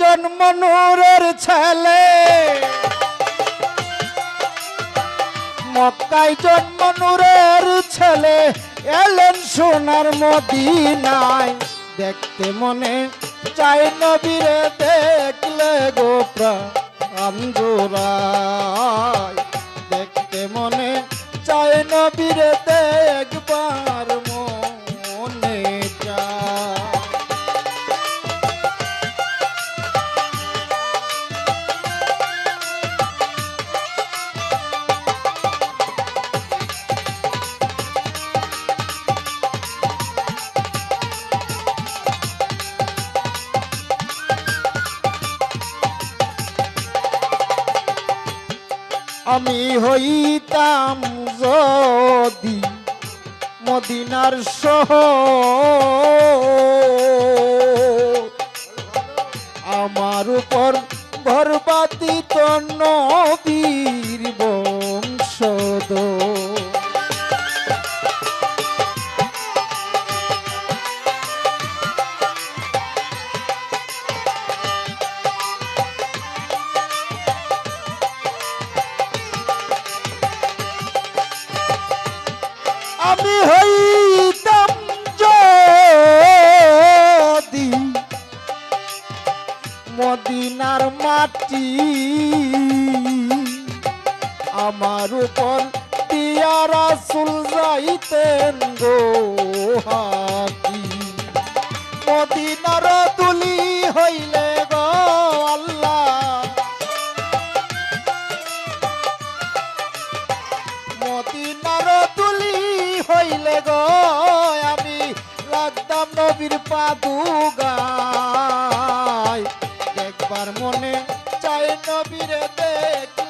জন্ম নূরের ছেলে। মক্কায় জন্ম নূরের ছেলে। এলেন সোনার মদিনায়। দেখতে মনে চাই নবীরে, দেখলে গো প্রাঞ্জুরায় দেখতে মনে চাই নবীরে দেখবার আমি হইতাম যদি মদিনার সহ আমার উপর ভরবাতি নবীর বংশদ মাটি। আমার উপর পিয়ারা সুল যাইতেন গো হাকি মদিনার তুলি হইলে গো আল্লাহ। মদিনার তুলি হইলে গো আমি লাগতাম নবীর পাদুগায় নবীরে দেখলে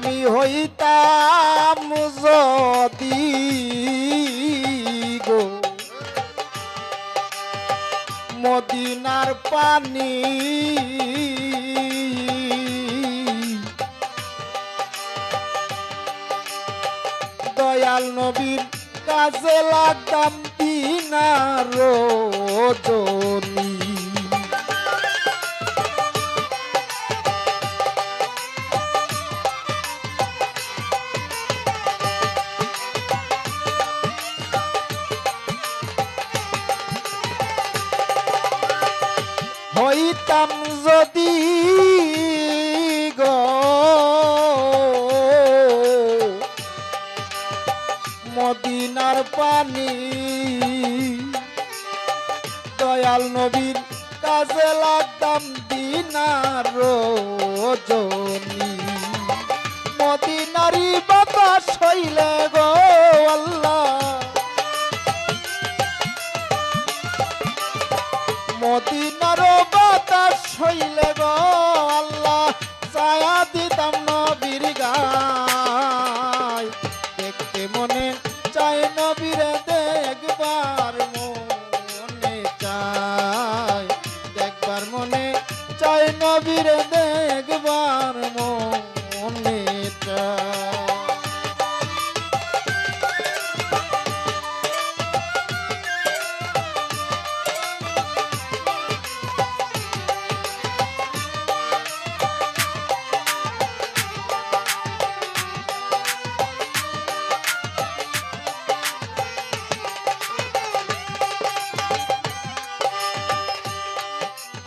আমি হইতাম যদি গো মদিনার পানি দয়াল নবীর কাছে লাগতাম দিনার রজনী। হইতাম যদি গো। মদিনার পানি দয়াল নবীর কাজে লাগতাম দিনার রজনী। মদিনারি বাতাস হইলে নবীরে দেখবার মনে।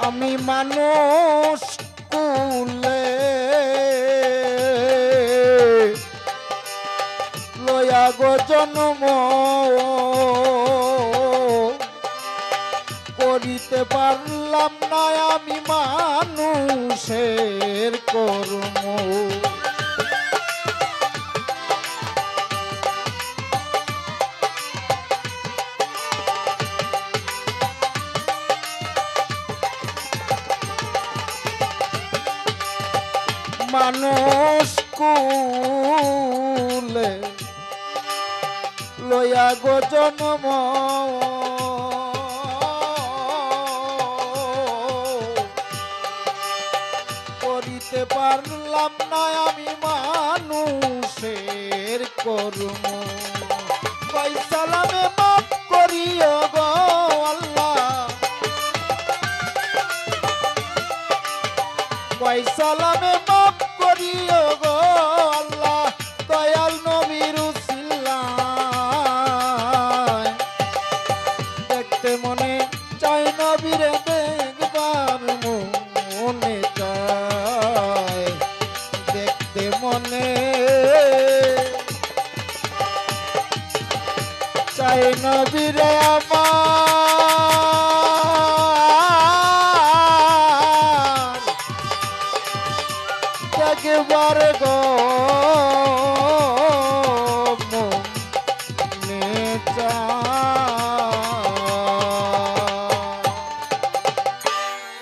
আমি মানুষ কুলে। লয়া গো জন্ম। করিতে পারলাম না আমি মানুষের কর্ম। মানুষ কুলে লয়া গো জন্ম। করিতে পারলাম না আমি মানুষের কর্ম কই সালামে মাফ করিও গো। চাই নবীরে আমার। একবার গো